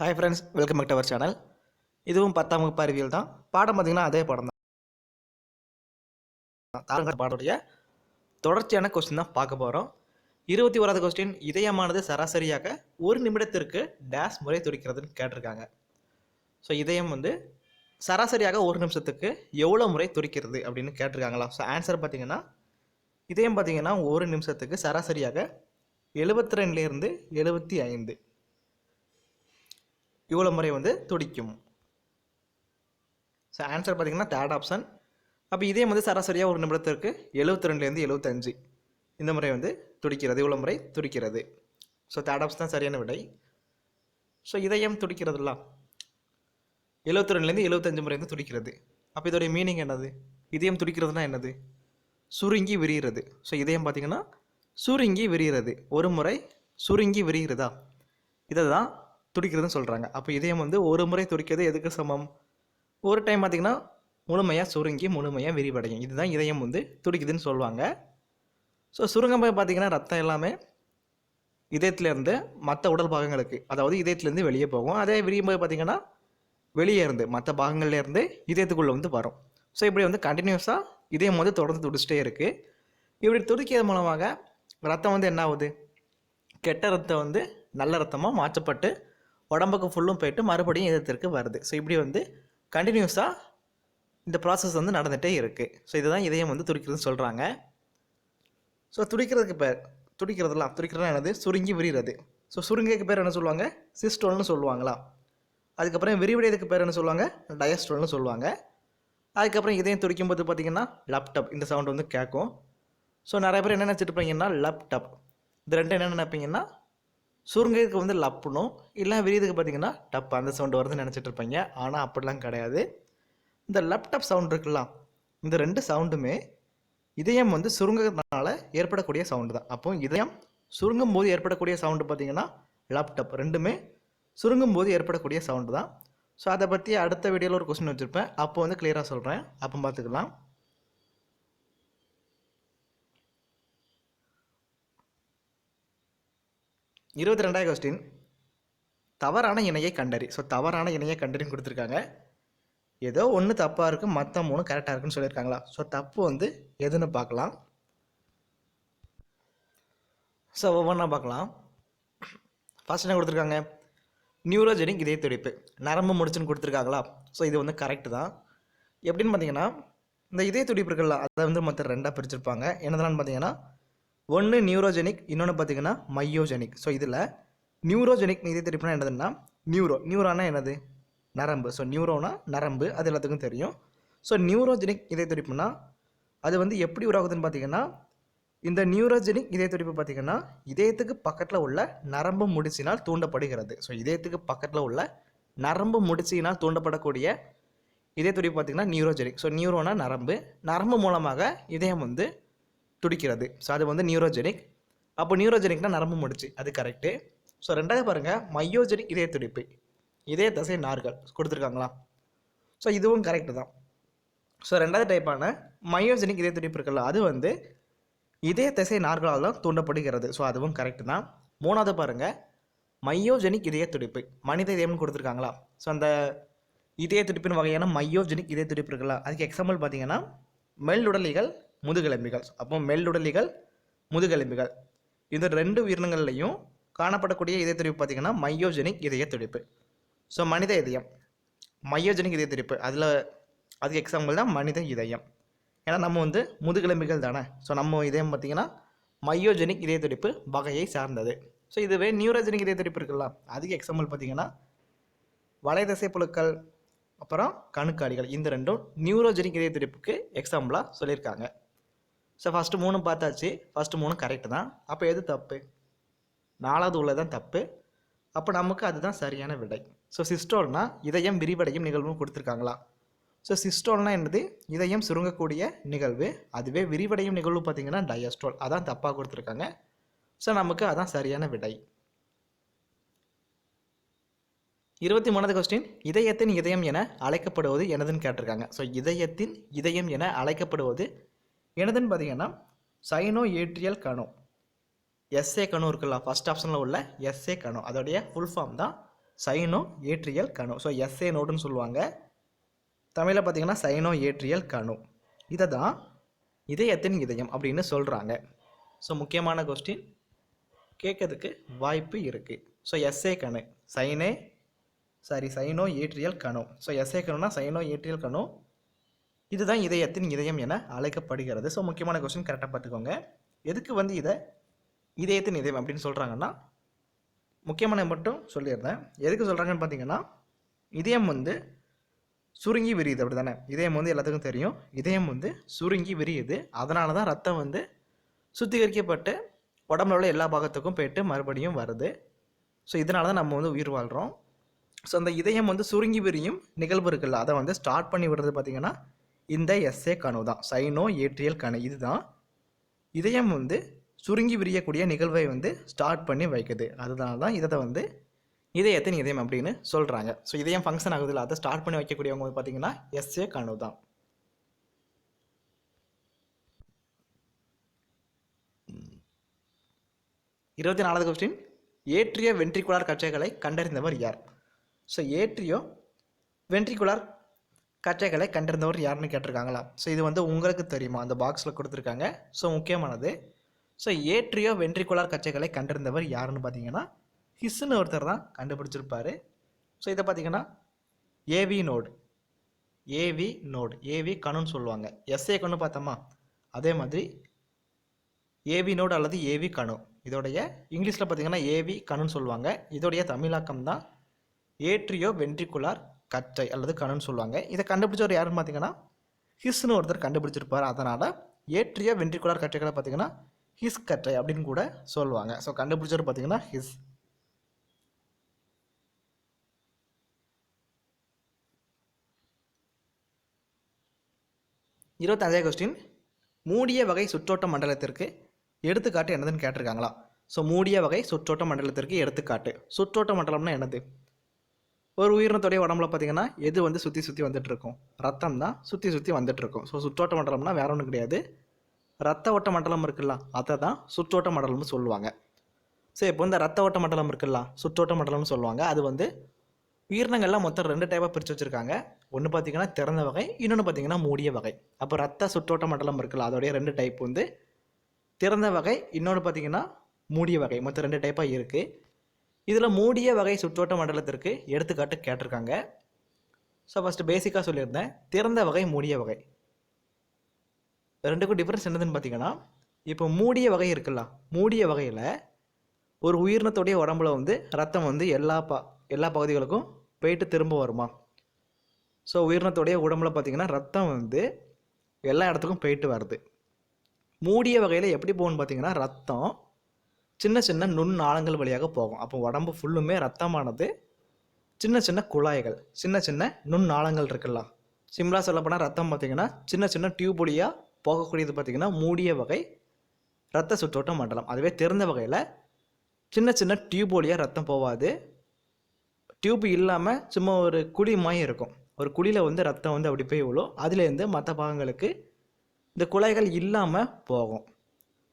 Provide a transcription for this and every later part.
Hi friends welcome back to our channel இதுவும் பத்தாம் வகுப்பு அறிவியல் தான். பாடம் பார்த்தீங்கன்னா அதே பாடம் தான். தாரங்க பாடோடைய தொடர்ச்சியான கொஸ்டின் தான் பார்க்க போகிறோம் இருபத்தி ஓராவது கொஸ்டின் இதயமானது சராசரியாக ஒரு நிமிடத்திற்கு டேஸ் முறை துடிக்கிறதுன்னு கேட்டிருக்காங்க. ஸோ இதயம் வந்து சராசரியாக ஒரு நிமிஷத்துக்கு எவ்வளோ முறை துடிக்கிறது அப்படின்னு கேட்டிருக்காங்களா? ஸோ ஆன்சர் பார்த்தீங்கன்னா இதயம் பார்த்தீங்கன்னா ஒரு நிமிஷத்துக்கு சராசரியாக எழுபத்தி ரெண்டுலேருந்து எழுபத்தி ஐந்து. இவ்வளோ முறை வந்து துடிக்கும். ஸோ ஆன்சர் பார்த்திங்கன்னா தேர்ட் ஆப்ஷன் அப்போ இதே வந்து சராசரியாக ஒரு நிமிடத்திற்கு எழுபத்தி ரெண்டுலேருந்து எழுபத்தஞ்சு இந்த முறை வந்து துடிக்கிறது இவ்வளோ முறை துடிக்கிறது. ஸோ தேர்ட் ஆப்ஷன் தான் சரியான விடை. ஸோ இதயம் துடிக்கிறதுல? எழுபத்தி ரெண்டுலேருந்து எழுபத்தஞ்சு முறை வந்து துடிக்கிறது. அப்போ இதோடைய மீனிங் என்னது? இதயம் துடிக்கிறதுனா என்னது? சுருங்கி விரிகிறது. ஸோ இதயம் பார்த்தீங்கன்னா சுருங்கி விரிகிறது. ஒரு முறை சுருங்கி விரிகிறதா? இதை தான் துடிக்கிறதுன்னு சொல்கிறாங்க அப்போ இதயம் வந்து ஒரு முறை துடிக்கிறது எதுக்கு சமம்? ஒரு டைம் பார்த்திங்கன்னா முழுமையாக சுருங்கி முழுமையாக விரிவடையும். இதுதான் இதயம் வந்து துடிக்குதுன்னு சொல்லுவாங்க. ஸோ சுருங்கம் போய் பார்த்திங்கன்னா ரத்தம் எல்லாமே இதயத்துலேருந்து மற்ற உடல் பாகங்களுக்கு அதாவது இதயத்துலேருந்து வெளியே போகும். அதே விரியும் போது பார்த்திங்கன்னா வெளியே இருந்து மற்ற பாகங்கள்லேருந்து இதயத்துக்குள்ளே வந்து வரும். ஸோ இப்படி வந்து கண்டினியூஸாக இதயம் வந்து தொடர்ந்து துடிச்சிட்டே இருக்குது இப்படி துடிக்கிறது மூலமாக ரத்தம் வந்து என்ன ஆகுது? கெட்ட ரத்தம் வந்து நல்ல ரத்தமாக மாற்றப்பட்டு உடம்புக்கு ஃபுல்லும் போயிட்டு மறுபடியும் இதயத்திற்கு வருது. ஸோ இப்படி வந்து கண்டினியூஸாக இந்த ப்ராசஸ் வந்து நடந்துகிட்டே இருக்குது ஸோ இதுதான் இதயம் வந்து துடிக்கிறதுன்னு சொல்கிறாங்க ஸோ துடிக்கிறதுக்கு பேர் துடிக்கிறதுலாம் துடிக்கிறதுலாம் என்னது? சுருங்கி விரிகிறது ஸோ சுருங்கிக்கு பேர் என்ன சொல்லுவாங்க? சிஸ்டோல்னு சொல்லுவாங்களா? அதுக்கப்புறம் விரிவடையதுக்கு பேர் என்ன சொல்லுவாங்க? டயஸ்டோல்னு சொல்லுவாங்க. அதுக்கப்புறம் இதயம் துடிக்கும் போது பார்த்தீங்கன்னா லேப்டாப் இந்த சவுண்ட் வந்து கேட்கும். ஸோ நிறைய பேர் என்ன நினச்சிட்டு இருப்பீங்கன்னா லேப்டாப் இது ரெண்டு என்ன நினைப்பீங்கன்னா சுருங்கிறதுக்கு வந்து லப்புனும் இல்லை விரியதுக்கு பார்த்தீங்கன்னா டப் அந்த சவுண்டு வருதுன்னு நினச்சிட்டு இருப்பீங்க. ஆனால் அப்படிலாம் கிடையாது. இந்த லேப்டாப் சவுண்ட் இருக்குல்ல இந்த ரெண்டு சவுண்டுமே இதயம் வந்து சுருங்கிறதுனால ஏற்படக்கூடிய சவுண்டு தான். அப்போ இதயம் சுருங்கும் போது ஏற்படக்கூடிய சவுண்டு பார்த்தீங்கன்னா லேப்டாப் ரெண்டுமே சுருங்கும் போது ஏற்படக்கூடிய சவுண்டு தான். ஸோ அதை பற்றி அடுத்த வீடியோவில் ஒரு கொஸ்டின் வச்சுருப்பேன். அப்போ வந்து கிளியராக சொல்கிறேன் அப்போ பார்த்துக்கலாம் இருபத்தி ரெண்டாவது கொஸ்டின் தவறான இணையை கண்டறி. ஸோ தவறான இணையை கண்டறின்னு கொடுத்துருக்காங்க. ஏதோ ஒன்று தப்பாக இருக்குது மற்ற மூணு கரெக்டாக இருக்குன்னு சொல்லியிருக்காங்களா? ஸோ தப்பு வந்து எதுன்னு பார்க்கலாம். ஸோ ஒவ்வொன்றா பார்க்கலாம். ஃபஸ்ட் என்ன கொடுத்துருக்காங்க? நியூரோஜெனிக் இதய துடிப்பு. நரம்பு முடிச்சுன்னு கொடுத்துருக்காங்களா? ஸோ இது வந்து கரெக்டு தான். எப்படின்னு பார்த்தீங்கன்னா இந்த இதய துடிப்பு இருக்குல்ல அதை வந்து மற்ற ரெண்டாக பிரிச்சிருப்பாங்க. என்னதுலான்னு பார்த்தீங்கன்னா ஒன்று நியூரோஜெனிக் இன்னொன்று பார்த்தீங்கன்னா மையோஜெனிக் ஸோ இதில் நியூரோஜெனிக் நீதி துடிப்புனா என்னதுன்னா நியூரோ நியூரோனா என்னது? நரம்பு. ஸோ நியூரோனா நரம்பு. அது எல்லாத்துக்கும் தெரியும். ஸோ நியூரோஜெனிக் இதய துடிப்புனா அது வந்து எப்படி உருவாகுதுன்னு பார்த்தீங்கன்னா இந்த நியூரோஜெனிக் இதய துடிப்பு பார்த்தீங்கன்னா இதயத்துக்கு பக்கத்தில் உள்ள நரம்பு முடிச்சினால் தூண்டப்படுகிறது. ஸோ இதயத்துக்கு பக்கத்தில் உள்ள நரம்பு முடிச்சினால் தூண்டப்படக்கூடிய இதய துடிப்பு பார்த்தீங்கன்னா நியூரோஜெனிக் ஸோ நியூரோனா நரம்பு. நரம்பு மூலமாக இதயம் வந்து துடிக்கிறது. ஸோ அது வந்து நியூரோஜெனிக் அப்போ நியூரோஜெனிக்னா நரம்பு முடிச்சு. அது கரெக்டு ஸோ ரெண்டாவது பாருங்கள் மையோஜெனிக் இதய துடிப்பு. இதய தசை நார்கள். கொடுத்துருக்காங்களா? ஸோ இதுவும் கரெக்டு தான். ஸோ ரெண்டாவது டைப்பான மையோஜெனிக் இதய துடிப்பு இருக்குல்ல அது வந்து இதய தசை நார்களால் தான் தூண்டப்படுகிறது. ஸோ அதுவும் கரெக்டு தான். மூணாவது பாருங்கள் மையோஜெனிக் இதய துடிப்பு. மனித இதயம்னு கொடுத்துருக்காங்களா? ஸோ அந்த இதய துடிப்பின் வகையான மையோஜெனிக் இதய துடிப்பு இருக்குல்ல அதுக்கு எக்ஸாம்பிள் பார்த்தீங்கன்னா மெல்லுடலிகள் முதுகெலும்பிகள். அப்போ மெல்லுடலிகள் முதுகெலும்பிகள். இந்த ரெண்டு உயிரினங்கள்லையும் காணப்படக்கூடிய இதய துடிப்பு மையோஜெனிக் இதய துடிப்பு ஸோ மனித இதயம். மையோஜெனிக் இதய துடிப்பு அதில் அதுக்கு எக்ஸாம்பிள் தான் மனித இதயம். ஏன்னா நம்ம வந்து முதுகெலும்பிகள் தானே. ஸோ நம்ம இதயம் பார்த்தீங்கன்னா மையோஜெனிக் இதய துடிப்பு வகையை சார்ந்தது. ஸோ இதுவே நியூரோஜெனிக் இதய துடிப்பு இருக்குல்ல. அதுக்கு எக்ஸாம்பிள் பார்த்தீங்கன்னா வலைதசை புழுக்கள் அப்புறம் கணுக்காடிகள் இந்த ரெண்டும் நியூரோஜெனிக் இதய துடிப்புக்கு எக்ஸாம்பிளாக சொல்லியிருக்காங்க. ஸோ ஃபஸ்ட்டு மூணு பார்த்தாச்சு. ஃபஸ்ட்டு மூணு கரெக்டு தான். அப்போ எது தப்பு? நாலாவது உள்ளதான் தப்பு. அப்போ நமக்கு அதுதான் சரியான விடை. ஸோ சிஸ்டோல்னா இதயம் விரிவடையும் நிகழ்வும் கொடுத்துருக்காங்களா? ஸோ சிஸ்டோல்னா என்னது? இதயம் சுருங்கக்கூடிய நிகழ்வு. அதுவே விரிவடையும் நிகழ்வு பார்த்தீங்கன்னா டயஸ்ட்ரோல் அதான் தப்பாக கொடுத்துருக்காங்க. ஸோ நமக்கு அதான் சரியான விடை. இருபத்தி மூணாவது கொஸ்டின் இதயத்தின் இதயம் என அழைக்கப்படுவது எனதுன்னு கேட்டிருக்காங்க. ஸோ இதயத்தின் இதயம் என அழைக்கப்படுவது என்னதுன்னு பார்த்தீங்கன்னா சைனோ ஏட்ரியல் கணோ எஸ்ஏ கணோ இருக்குல்ல ஃபஸ்ட் ஆப்ஷனில் உள்ள எஸ்ஏ கணோ அதோடைய ஃபுல் ஃபார்ம் தான் சைனோ ஏற்றியல் கணோ ஸோ எஸ்ஏ நோட்டுன்னு சொல்லுவாங்க. தமிழில் பார்த்தீங்கன்னா சைனோ ஏற்றியல் கணோ இதை தான் இதயத்தின் இதயம் அப்படின்னு சொல்கிறாங்க ஸோ முக்கியமான கொஸ்டின் கேட்கறதுக்கு வாய்ப்பு இருக்குது ஸோ எஸ்ஏ கணு சைனே சாரி சைனோ ஏற்றியல் கணோ ஸோ எஸ்ஏ கணுனா சைனோ ஏற்றியல் கணோ இதுதான் இதயத்தின் இதயம் என அழைக்கப்படுகிறது. ஸோ முக்கியமான கொஸ்டின் கரெக்டாக பார்த்துக்கோங்க. எதுக்கு வந்து இதை இதயத்தின் இதயம் அப்படின்னு சொல்கிறாங்கன்னா முக்கியமான மட்டும் சொல்லியிருந்தேன் எதுக்கு சொல்கிறாங்கன்னு பார்த்தீங்கன்னா இதயம் வந்து சுருங்கி விரியுது அப்படி தானே இதயம் வந்து எல்லாத்துக்கும் தெரியும். இதயம் வந்து சுருங்கி விரியுது. அதனால தான் ரத்தம் வந்து சுத்திகரிக்கப்பட்டு உடம்புல உள்ள எல்லா பாகத்துக்கும் போயிட்டு மறுபடியும் வருது. ஸோ இதனால தான் நம்ம வந்து உயிர் வாழ்கிறோம் ஸோ அந்த இதயம் வந்து சுருங்கி விரியும் நிகழ்வு இருக்குல்ல அதை வந்து ஸ்டார்ட் பண்ணி விடுறது பார்த்திங்கன்னா இந்த எஸ்ஏ கணு தான். சைனோ ஏற்றியல் கணு இதுதான். இதயம் வந்து சுருங்கி விரியக்கூடிய நிகழ்வை வந்து ஸ்டார்ட் பண்ணி வைக்குது. அதனால தான் இதை வந்து இதயத்தின் இதயம் அப்படின்னு சொல்கிறாங்க ஸோ இதயம் ஃபங்க்ஷன் ஆகுதுல்ல அதை ஸ்டார்ட் பண்ணி வைக்கக்கூடியவங்க வந்து பார்த்தீங்கன்னா எஸ்ஏ கணு தான். இருபத்தி நாலாவது கொஸ்டின் ஏற்றிய வென்ட்ரிகுலார் கற்றைகளை கண்டறிந்தவர் யார்? ஸோ ஏற்றியோ வென்ட்ரிகுலார் கற்றைகளை கண்டிருந்தவர் யாருன்னு கேட்டிருக்காங்களா ஸோ இது வந்து உங்களுக்கு தெரியுமா? அந்த பாக்ஸில் கொடுத்துருக்காங்க. ஸோ முக்கியமானது. ஸோ ஏற்றியோ வென்ட்ரிகுலார் கச்சைகளை கண்டிருந்தவர் யாருன்னு பார்த்தீங்கன்னா ஹிஸ்ன்னு ஒருத்தர் தான் கண்டுபிடிச்சிருப்பார். ஸோ இதை பார்த்தீங்கன்னா AV node AV node AV கணுன்னு சொல்லுவாங்க. எஸ்ஏ கணு பார்த்தோமா? அதே மாதிரி ஏவி நோடு அல்லது ஏவி கணு. இதோடைய இங்கிலீஷில் பார்த்தீங்கன்னா ஏவி கணுன்னு சொல்லுவாங்க. இதோடைய தமிழாக்கம் தான் ஏட்ரியோ வென்ட்ரிகுலார் கற்றை அல்லது கணுன்னு சொல்லுவாங்க. இதை கண்டுபிடிச்சவர் யாருன்னு பார்த்தீங்கன்னா ஹிஸ்னு ஒருத்தர் கண்டுபிடிச்சிருப்பார். அதனால் ஏற்றிய வென்ட்ரிகுலார் கற்றைகளை பார்த்தீங்கன்னா ஹிஸ் கற்றை அப்படின்னு கூட சொல்லுவாங்க. ஸோ கண்டுபிடிச்சவர் பார்த்தீங்கன்னா ஹிஸ். இருபத்தஞ்சாவது கொஸ்டின் மூடிய வகை சுற்றோட்ட மண்டலத்திற்கு எடுத்துக்காட்டு என்னதுன்னு கேட்டிருக்காங்களா? ஸோ மூடிய வகை சுற்றோட்ட மண்டலத்திற்கு எடுத்துக்காட்டு. சுற்றோட்ட மண்டலம்னா என்னது? ஒரு உயிரினத்துடைய உடம்புல பார்த்தீங்கன்னா எது வந்து சுற்றி சுற்றி வந்துட்டு இருக்கும் ரத்தம் தான் சுற்றி சுற்றி வந்துட்டு இருக்கும் ஸோ சுற்றோட்ட மண்டலம்னா வேற ஒன்றும் கிடையாது. ரத்த ஓட்ட மண்டலம் இருக்குல்ல அதை தான் சுற்றோட்ட மண்டலம்னு சொல்லுவாங்க. ஸோ இப்போ இந்த ரத்த ஓட்ட மண்டலம் இருக்குல்ல சுற்றோட்ட மண்டலம்னு சொல்லுவாங்க. அது வந்து உயிரினங்கள்லாம் மொத்தம் ரெண்டு டைப்பாக பிரித்து வச்சுருக்காங்க. ஒன்று பார்த்தீங்கன்னா திறந்த வகை இன்னொன்று பார்த்தீங்கன்னா மூடிய வகை. அப்போ ரத்த சுற்றோட்ட மண்டலம் இருக்குல்ல அதோடைய ரெண்டு டைப் வந்து திறந்த வகை இன்னொன்று பார்த்தீங்கன்னா மூடிய வகை. மொத்தம் ரெண்டு டைப்பாக இருக்குது இதில் மூடிய வகை சுற்றோட்ட மண்டலத்திற்கு எடுத்துக்காட்டு கேட்டிருக்காங்க. ஸோ ஃபஸ்ட்டு பேசிக்காக சொல்லியிருந்தேன். திறந்த வகை மூடிய வகை. ரெண்டுக்கும் டிஃப்ரென்ஸ் என்னதுன்னு பார்த்தீங்கன்னா இப்போ மூடிய வகை இருக்குல்ல மூடிய வகையில் ஒரு உயிரினத்துடைய உடம்புல வந்து ரத்தம் வந்து எல்லா பா எல்லா பகுதிகளுக்கும் போயிட்டு திரும்ப வருமா? ஸோ உயிரினத்துடைய உடம்புல பார்த்திங்கன்னா ரத்தம் வந்து எல்லா இடத்துக்கும் போயிட்டு வருது. மூடிய வகையில் எப்படி போகணும்னு பார்த்தீங்கன்னா ரத்தம் சின்ன சின்ன நுண் நாளங்கள் வழியாக போகும். அப்போ உடம்பு ஃபுல்லுமே ரத்தமானது. சின்ன சின்ன குழாய்கள் சின்ன சின்ன நுண் நாளங்கள் இருக்குல்ல சிம்பிளாக சொல்லப்போனால் ரத்தம் பார்த்திங்கன்னா சின்ன சின்ன டியூப் வழியாக போகக்கூடியது பார்த்திங்கன்னா மூடிய வகை ரத்த சுற்றோட்ட மண்டலம். அதுவே திறந்த வகையில் சின்ன சின்ன டியூப் வழியாக ரத்தம் போகாது. டியூப் இல்லாமல் சும்மா ஒரு குழி மாதிரி இருக்கும். ஒரு குழியில் வந்து ரத்தம் வந்து அப்படி போய் விழும். அதுலேருந்து மற்ற பாகங்களுக்கு இந்த குழாய்கள் இல்லாமல் போகும்.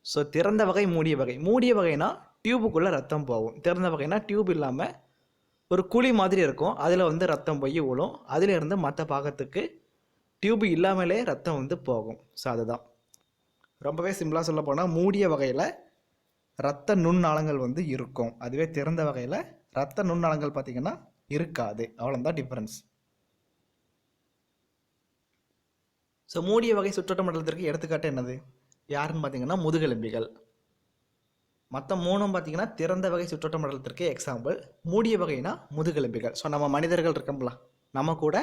ஸோ திறந்த வகை மூடிய வகை. மூடிய வகைனா டியூபுக்குள்ளே ரத்தம் போகும். திறந்த வகைனா டியூப் இல்லாமல் ஒரு குழி மாதிரி இருக்கும். அதில் வந்து ரத்தம் போய் விழும் அதிலிருந்து மற்ற பாகத்துக்கு டியூப் இல்லாமலே ரத்தம் வந்து போகும். ஸோ அதுதான். ரொம்பவே சிம்பிளாக சொல்ல போனால் மூடிய வகையில் ரத்த நுண்ணாளங்கள் வந்து இருக்கும். அதுவே திறந்த வகையில் ரத்த நுண்ணாளங்கள் பார்த்திங்கன்னா இருக்காது. அவ்வளோதான் டிஃப்ரென்ஸ் ஸோ மூடிய வகை சுற்றோட்ட மண்டலத்திற்கு எடுத்துக்காட்டு என்னது? யாருன்னு பார்த்தீங்கன்னா முதுகெலும்பிகள். மற்ற மூணும் பார்த்தீங்கன்னா திறந்த வகை சுற்றோட்ட மண்டலத்திற்கு எக்ஸாம்பிள் மூடிய வகைனா முதுகெலும்பிகள். ஸோ நம்ம மனிதர்கள் இருக்கோம்ல நம்ம கூட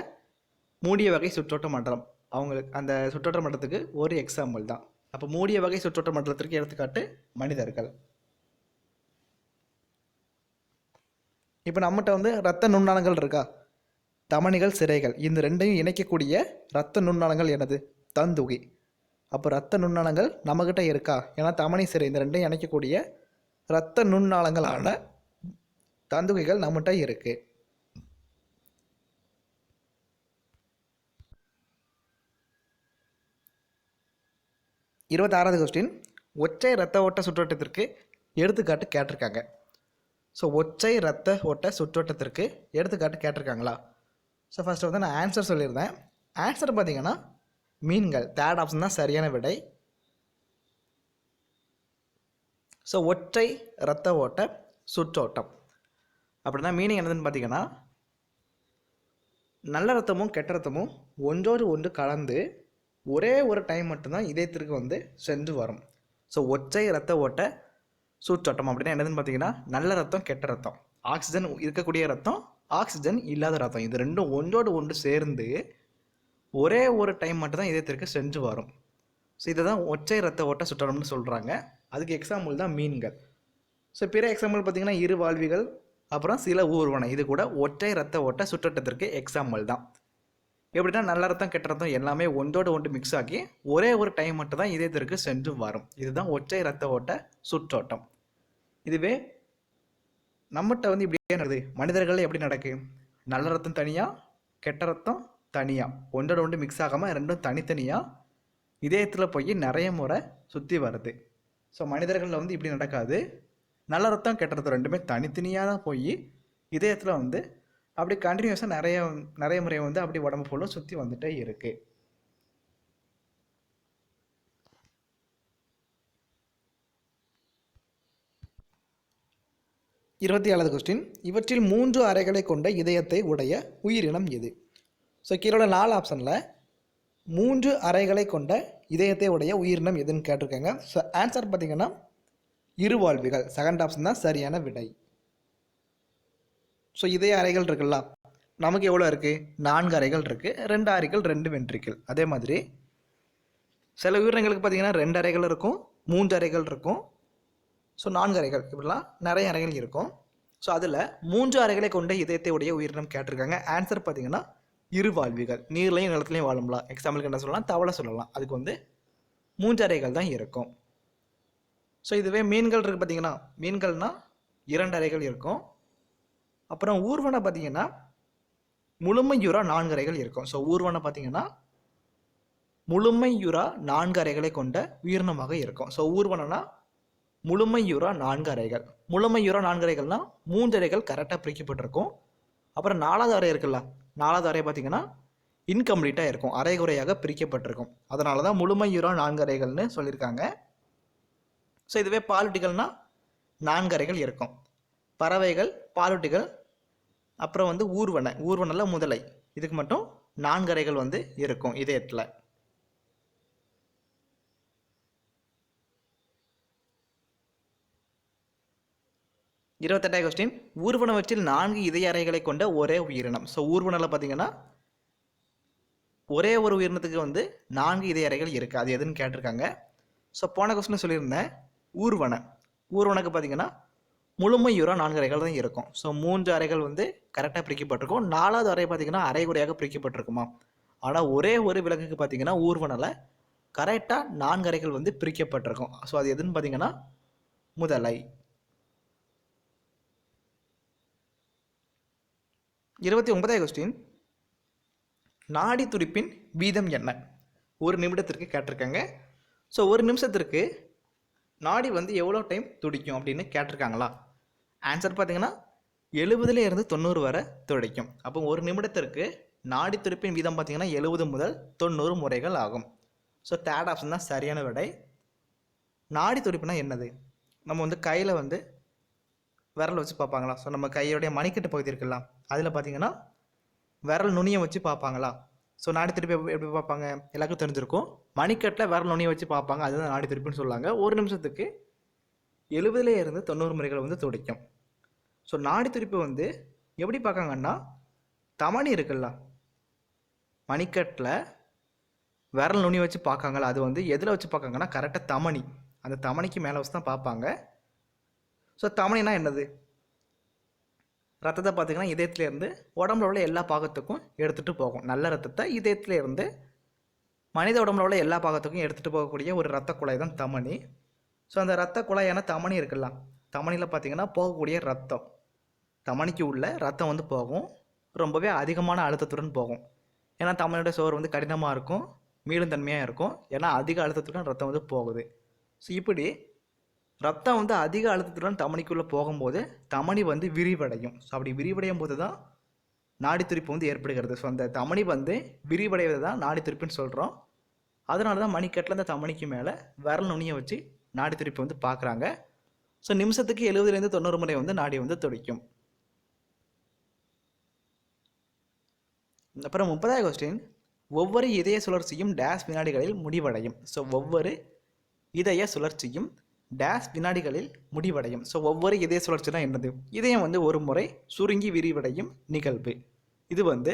மூடிய வகை சுற்றோட்ட மண்டலம். அவங்களுக்கு அந்த சுற்றோட்ட மண்டலத்துக்கு ஒரு எக்ஸாம்பிள் தான். அப்போ மூடிய வகை சுற்றோட்ட மண்டலத்திற்கு எடுத்துக்காட்டு மனிதர்கள். இப்போ நம்மகிட்ட வந்து ரத்த நுண்ணாளங்கள் இருக்கா? தமணிகள் சிறைகள். இந்த ரெண்டையும் இணைக்கக்கூடிய ரத்த நுண்ணாளங்கள் எனது தந்துகி. அப்போ ரத்த நுண்ணாளங்கள் நம்மக்கிட்ட இருக்கா? ஏன்னா தமனி சிறை இந்த ரெண்டையும் இணைக்கக்கூடிய ரத்த நுண்ணாளங்களான தந்துகைகள் நம்மகிட்ட இருக்குது இருபத்தாறாவது கொஸ்டின் ஒற்றை இரத்த ஓட்ட சுற்றோட்டத்திற்கு எடுத்துக்காட்டு கேட்டிருக்காங்க. ஸோ ஒற்றை ரத்த ஓட்ட சுற்றோட்டத்திற்கு எடுத்துக்காட்டு கேட்டிருக்காங்களா? ஸோ ஃபஸ்ட்டு வந்து நான் ஆன்சர் சொல்லியிருந்தேன். ஆன்சர் பார்த்தீங்கன்னா மீன்கள். தேர்ட் ஆப்ஷன் தான் சரியான விடை. ஸோ ஒற்றை இரத்த ஓட்ட சுற்றோட்டம். அப்படின்னா மீனிங் என்னதுன்னு பார்த்தீங்கன்னா நல்ல ரத்தமும் கெட்ட ரத்தமும் ஒன்றோடு ஒன்று கலந்து ஒரே ஒரு டைம் மட்டும்தான் இதயத்திற்கு வந்து சென்று வரும். ஸோ ஒற்றை இரத்த ஓட்ட சூற்றோட்டம் அப்படின்னா என்னதுன்னு பார்த்தீங்கன்னா நல்ல ரத்தம் கெட்ட ரத்தம் ஆக்சிஜன் இருக்கக்கூடிய ரத்தம் ஆக்சிஜன் இல்லாத ரத்தம் இது ரெண்டும் ஒன்றோடு ஒன்று சேர்ந்து ஒரே ஒரு டைம் மட்டும்தான் இதயத்திற்கு சென்று வரும். ஸோ இதை தான் ஒற்றை ரத்த ஓட்ட சுற்றோட்டம்னு சொல்கிறாங்க அதுக்கு எக்ஸாம்பிள் தான் மீன்கள். ஸோ பிற எக்ஸாம்பிள் பார்த்திங்கன்னா இரு வாழ்விகள் அப்புறம் சில ஊர்வன. இது கூட ஒற்றை ரத்த ஓட்ட சுற்றோட்டத்திற்கு எக்ஸாம்பிள் தான். எப்படின்னா நல்ல ரத்தம் கெட்ட ரத்தம் எல்லாமே ஒன்றோடு ஒன்று மிக்ஸ் ஆகி ஒரே ஒரு டைம் மட்டும் தான் இதயத்திற்கு சென்று வரும். இதுதான் ஒற்றை ரத்த ஓட்ட சுற்றோட்டம். இதுவே நம்மகிட்ட வந்து இப்படியே நடக்குது? மனிதர்கள் எப்படி நடக்கு? நல்ல ரத்தம் தனியாக கெட்ட ரத்தம் தனியாக ஒன்றோட ஒன்று மிக்ஸ் ஆகாமல் ரெண்டும் தனித்தனியாக இதயத்தில் போய் நிறைய முறை சுற்றி வருது. ஸோ மனிதர்களில் வந்து இப்படி நடக்காது. நல்ல ரத்தம் கெட்ட ரத்தம் ரெண்டுமே தனித்தனியாக தான் போய் இதயத்தில் வந்து அப்படி கண்டினியூஸாக நிறைய நிறைய முறை வந்து அப்படி உடம்பு ஃபுல்லும் சுற்றி வந்துட்டே இருக்குது இருபத்தி ஏழாவது கொஸ்டின் இவற்றில் மூன்று அறைகளை கொண்ட இதயத்தை உடைய உயிரினம் எது? ஸோ கீழோட நாலு ஆப்ஷனில் மூன்று அறைகளை கொண்ட இதயத்தை உடைய உயிரினம் எதுன்னு கேட்டிருக்காங்க. ஸோ ஆன்சர் பார்த்தீங்கன்னா இருவாழ்விகள் செகண்ட் ஆப்ஷன் தான் சரியான விடை. ஸோ இதய அறைகள் இருக்குல்ல? நமக்கு எவ்வளோ இருக்குது நான்கு அறைகள் இருக்குது ரெண்டு அறைகள் ரெண்டு வென்ட்ரிக்கல் அதே மாதிரி சில உயிரினங்களுக்கு பார்த்தீங்கன்னா ரெண்டு அறைகள் இருக்கும் மூன்று அறைகள் இருக்கும். ஸோ நான்கு அறைகள் இப்படிலாம் நிறைய அறைகள் இருக்கும். ஸோ அதில் மூன்று அறைகளை கொண்ட இதயத்தை உடைய உயிரினம் கேட்டிருக்காங்க. ஆன்சர் பார்த்தீங்கன்னா இரு வாழ்விகள். நீர்லையும் நிலத்துலையும் வாழும்லாம் எக்ஸாம்பிளுக்கு என்ன சொல்லலாம்? தவளை சொல்லலாம். அதுக்கு வந்து மூஞ்சறைகள் தான் இருக்கும். ஸோ இதுவே மீன்கள் இருக்குது பார்த்தீங்கன்னா மீன்கள்னால் இரண்டு அறைகள் இருக்கும். அப்புறம் ஊர்வனை பார்த்தீங்கன்னா முழுமையுறா நான்கு அறைகள் இருக்கும். ஸோ ஊர்வனை பார்த்தீங்கன்னா முழுமையுறா நான்கு அறைகளை கொண்ட உயிரினமாக இருக்கும். ஸோ ஊர்வனனா முழுமையுறா நான்கு அறைகள் முழுமையுறா நான்கு அறைகள்னால் மூன்று அறைகள் கரெக்டாக பிரிக்கப்பட்டிருக்கும். அப்புறம் நாலாவது அறை இருக்குல்ல நாலாவது அறை பார்த்தீங்கன்னா இன்கம்ப்ளீட்டாக இருக்கும். அரைகுறையாக பிரிக்கப்பட்டிருக்கும். அதனால தான் முழுமையுறா நான்கு அறைகள்னு சொல்லியிருக்காங்க. ஸோ இதுவே பாலூட்டிகள்னா நான்கு அறைகள் இருக்கும். பறவைகள் பாலூட்டிகள் அப்புறம் வந்து ஊர்வனை ஊர்வனில் முதலை. இதுக்கு மட்டும் நான்கு அறைகள் வந்து இருக்கும் இதயத்தில். இருபத்தெட்டாவது கொஸ்டின் ஊர்வனவற்றில் நான்கு இதய அறைகளை கொண்ட ஒரே உயிரினம். ஸோ ஊர்வனில் பார்த்தீங்கன்னா ஒரே ஒரு உயிரினத்துக்கு வந்து நான்கு இதய அறைகள் இருக்குது அது எதுன்னு கேட்டிருக்காங்க. ஸோ போன கொஸ்டின் சொல்லியிருந்தேன் ஊர்வன. ஊர்வனுக்கு பார்த்தீங்கன்னா முழுமையுறா நான்கு அறைகள் தான் இருக்கும். ஸோ மூன்று அறைகள் வந்து கரெக்டாக பிரிக்கப்பட்டிருக்கும். நாலாவது அறை பார்த்தீங்கன்னா அரைகுறையாக பிரிக்கப்பட்டிருக்குமா ஆனால் ஒரே ஒரு விலங்குக்கு பார்த்தீங்கன்னா ஊர்வனில் கரெக்டாக நான்கு அறைகள் வந்து பிரிக்கப்பட்டிருக்கும். ஸோ அது எதுன்னு பார்த்தீங்கன்னா முதலை. இருபத்தி ஒன்பதாவது கொஸ்டின் நாடி துடிப்பின் வீதம் என்ன? ஒரு நிமிடத்திற்கு கேட்டிருக்காங்க. ஸோ ஒரு நிமிஷத்திற்கு நாடி வந்து எவ்வளோ டைம் துடிக்கும் அப்படின்னு கேட்டிருக்காங்களா? ஆன்சர் பார்த்தீங்கன்னா எழுபதுல இருந்து தொண்ணூறு வரை துடிக்கும். அப்போ ஒரு நிமிடத்திற்கு நாடி துடிப்பின் வீதம் பார்த்தீங்கன்னா எழுபது முதல் தொண்ணூறு முறைகள் ஆகும். ஸோ தேர்ட் ஆப்ஷன் தான் சரியான விடை. நாடி துடிப்புனா என்னது? நம்ம வந்து கையில் வந்து விரல் வச்சு பார்ப்பாங்களா? ஸோ நம்ம கையோடைய மணிக்கட்டு பகுதி இருக்குல்ல அதில் பார்த்தீங்கன்னா விரல் நுனியை வச்சு பார்ப்பாங்களா? ஸோ நாடி திருப்பி எப்படி எப்படி பார்ப்பாங்க? எல்லாருக்கும் தெரிஞ்சிருக்கும். மணிக்கட்டில் விரல் நுனியை வச்சு பார்ப்பாங்க. அதுதான் நாடி திருப்பின்னு சொல்லுவாங்க. ஒரு நிமிஷத்துக்கு எழுபதுல இருந்து தொண்ணூறு முறைகள் வந்து துடிக்கும். ஸோ நாடி துடிப்பு வந்து எப்படி பார்க்காங்கன்னா தமணி இருக்குல்ல மணிக்கட்டில் விரல் நுனி வச்சு பார்க்காங்களா? அது வந்து எதில் வச்சு பார்க்காங்கன்னா கரெக்டாக தமணி. அந்த தமணிக்கு மேலே வச்சு தான் பார்ப்பாங்க. ஸோ தமனினா என்னது? ரத்தத்தை பார்த்திங்கன்னா இதயத்துலேருந்து உடம்புல உள்ள எல்லா பாகத்துக்கும் எடுத்துகிட்டு போகும். நல்ல ரத்தத்தை இதயத்துலேருந்து மனித உடம்புல உள்ள எல்லா பாகத்துக்கும் எடுத்துகிட்டு போகக்கூடிய ஒரு ரத்த குழாய் தான் தமனி ஸோ அந்த ரத்த குழாயான தமனி இருக்குல்ல தமனியில் பார்த்தீங்கன்னா போகக்கூடிய ரத்தம். தமனிக்கு உள்ள ரத்தம் வந்து போகும். ரொம்பவே அதிகமான அழுத்தத்துடன் போகும். ஏன்னா தமனியோட சோறு வந்து கடினமாக இருக்கும் மீளும் தன்மையாக இருக்கும். ஏன்னா அதிக அழுத்தத்துடன் ரத்தம் வந்து போகுது. ஸோ இப்படி ரத்தம் வந்து அதிக அழுத்தத்துடன் தமனிக்குள்ளே போகும்போது தமனி வந்து விரிவடையும். ஸோ அப்படி விரிவடையும் போது தான் நாடி துடிப்பு வந்து ஏற்படுகிறது. ஸோ அந்த தமனி வந்து விரிவடைவது தான் நாடி துடிப்புன்னு சொல்கிறோம் அதனால தான் மணிக்கட்டில் அந்த தமனிக்கு மேலே விரல் நுனியை வச்சு நாடி துடிப்பு வந்து பார்க்குறாங்க. ஸோ நிமிஷத்துக்கு எழுபதுலேருந்து தொண்ணூறு முறை வந்து நாடி வந்து துடிக்கும். அப்புறம் முப்பதாவது கொஸ்டின் ஒவ்வொரு இதய சுழற்சியும் டேஷ் வினாடிகளில் முடிவடையும். ஸோ ஒவ்வொரு இதய சுழற்சியும் டேஷ் வினாடிகளில் முடிவடையும். ஸோ ஒவ்வொரு இதய சுழற்சினா என்னது? இதயம் வந்து ஒரு முறை சுருங்கி விரிவடையும் நிகழ்வு. இது வந்து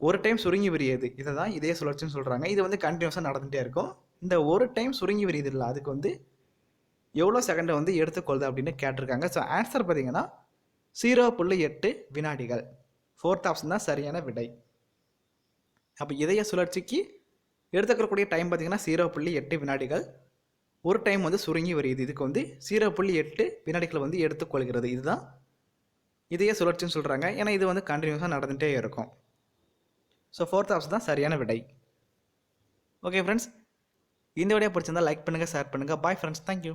ஒரு டைம் சுருங்கி விரியது. இதை தான் இதய சுழற்சின்னு சொல்கிறாங்க இது வந்து கண்டினியூஸாக நடந்துகிட்டே இருக்கும். இந்த ஒரு டைம் சுருங்கி விரியுது இல்லை. அதுக்கு வந்து எவ்வளோ செகண்டை வந்து எடுத்துக்கொள்ளுது அப்படின்னு கேட்டிருக்காங்க. ஸோ ஆன்சர் பார்த்தீங்கன்னா ஜீரோ புள்ளி எட்டு வினாடிகள். ஃபோர்த் ஆப்ஷன் தான் சரியான விடை. அப்போ இதய சுழற்சிக்கு எடுத்துக்கக்கூடிய டைம் பார்த்தீங்கன்னா ஜீரோ புள்ளி எட்டு வினாடிகள். ஒரு டைம் வந்து சுருங்கி வருது இதுக்கு வந்து ஜீரோ புள்ளி எட்டு வினாடிகளை வந்து எடுத்துக்கொள்கிறது இதுதான் இதே சுழற்சின்னு சொல்கிறாங்க ஏன்னா இது வந்து கண்டினியூஸாக நடந்துகிட்டே இருக்கும். ஸோ ஃபோர்த் ஆப்ஷன் தான் சரியான விடை. ஓகே ஃப்ரெண்ட்ஸ் இந்த விடையை பிடிச்சிருந்தால் லைக் பண்ணுங்கள் ஷேர் பண்ணுங்கள் பாய் ஃப்ரெண்ட்ஸ் தேங்க்யூ